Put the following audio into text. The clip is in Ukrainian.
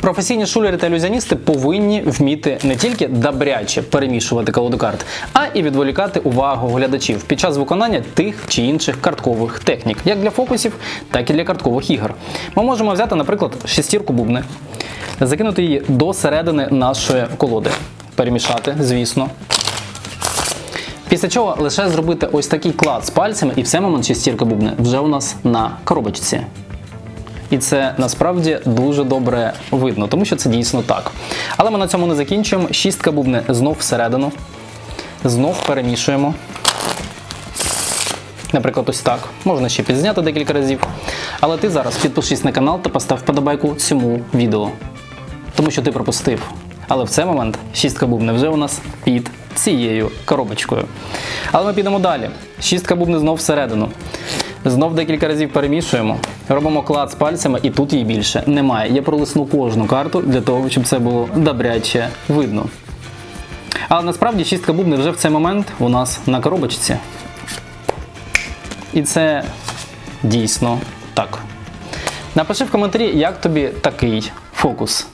Професійні шулери та ілюзіоністи повинні вміти не тільки добряче перемішувати колоду карт, а і відволікати увагу глядачів під час виконання тих чи інших карткових технік, як для фокусів, так і для карткових ігор. Ми можемо взяти, наприклад, шестірку бубни, закинути її до середини нашої колоди, перемішати, звісно. Після чого лише зробити ось такий клад з пальцями, і все момент шестірка бубни вже у нас на коробочці. І це насправді дуже добре видно, тому що це дійсно так. Але ми на цьому не закінчуємо. Шістка бубни знов всередину. Знов перемішуємо. Наприклад, ось так. Можна ще підзняти декілька разів. Але ти зараз підпишись на канал та постав вподобайку цьому відео. Тому що ти пропустив. Але в цей момент шістка бубни вже у нас під цією коробочкою. Але ми підемо далі. Шістка бубни знов всередину. Знов декілька разів перемішуємо, робимо клад з пальцями, і тут її більше немає. Я пролисну кожну карту для того, щоб це було добряче видно. Але насправді шістка бубни вже в цей момент у нас на коробочці. І це дійсно так. Напиши в коментарі, як тобі такий фокус.